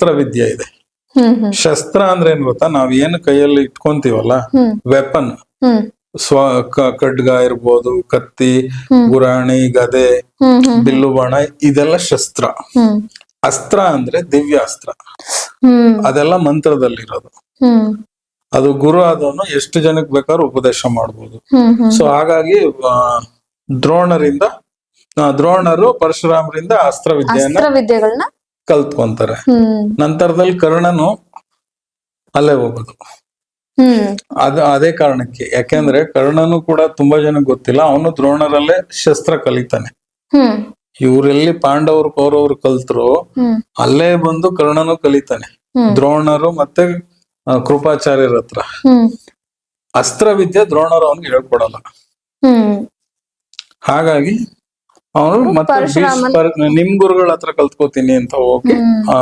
ಅಸ್ತ್ರ ವಿದ್ಯೆ ಇದೆ ಶಸ್ತ್ರ ಅಂದ್ರೆ ಏನ್ ಗೊತ್ತಾ? ನಾವ್ ಏನು ಕೈಯಲ್ಲಿ ಇಟ್ಕೊಂತೀವಲ್ಲ ವೆಪನ್ ಸ್ವ ಖಡ್ಗ ಇರ್ಬೋದು ಕತ್ತಿ ಗುರಾಣಿ ಗದೆ ಬಿಲ್ಲು ಬಾಣ ಇದೆಲ್ಲ ಶಸ್ತ್ರ. ಅಸ್ತ್ರ ಅಂದ್ರೆ ದಿವ್ಯಾಸ್ತ್ರ. ಅಸ್ತ್ರ ಅದೆಲ್ಲ ಮಂತ್ರದಲ್ಲಿರೋದು. ಅದು ಗುರು ಆದವನು ಎಷ್ಟು ಜನಕ್ಕೆ ಬೇಕಾದ್ರೂ ಉಪದೇಶ ಹ್ಮ್ ಸೊ ಹಾಗಾಗಿ ದ್ರೋಣರಿಂದ ದ್ರೋಣರು ಪರಶುರಾಮರಿಂದ ಅಸ್ತ್ರ ವಿದ್ಯೆಯನ್ನ ಅಸ್ತ್ರ ವಿದ್ಯೆಗಳನ್ನ ಕಲ್ತ್ಕೊಂತಾರೆ. ನಂತರದಲ್ಲಿ ಕರ್ಣನು ಅಲ್ಲೇ ಹೋಗೋದು ಅದ ಅದು ಕಾರಣಕ್ಕೆ. ಯಾಕೆಂದ್ರೆ ಕರ್ಣನು ಕೂಡ ತುಂಬಾ ಜನ ಗೊತ್ತಿಲ್ಲ. ಅವನು ದ್ರೋಣರಲ್ಲೇ ಶಸ್ತ್ರ ಕಲಿತಾನೆ. ಇವರೆಲ್ಲಿ ಪಾಂಡವರು ಕೌರವರು ಕಲ್ತರು ಅಲ್ಲೇ ಬಂದು ಕರ್ಣನು ಕಲಿತಾನೆ. ದ್ರೋಣರು ಮತ್ತೆ ಕೃಪಾಚಾರ್ಯರ ಹತ್ರ. ಅಸ್ತ್ರ ವಿದ್ಯೆ ದ್ರೋಣರು ಅವನಿಗೆ ಹೇಳ್ಕೊಡಲ್ಲ. ಹಾಗಾಗಿ ಅವನು ಮತ್ತೆ ನಿಮ್ ಗುರುಗಳ ಹತ್ರ ಕಲ್ತ್ಕೋತೀನಿ ಅಂತ ಹೋಗಿ ಆ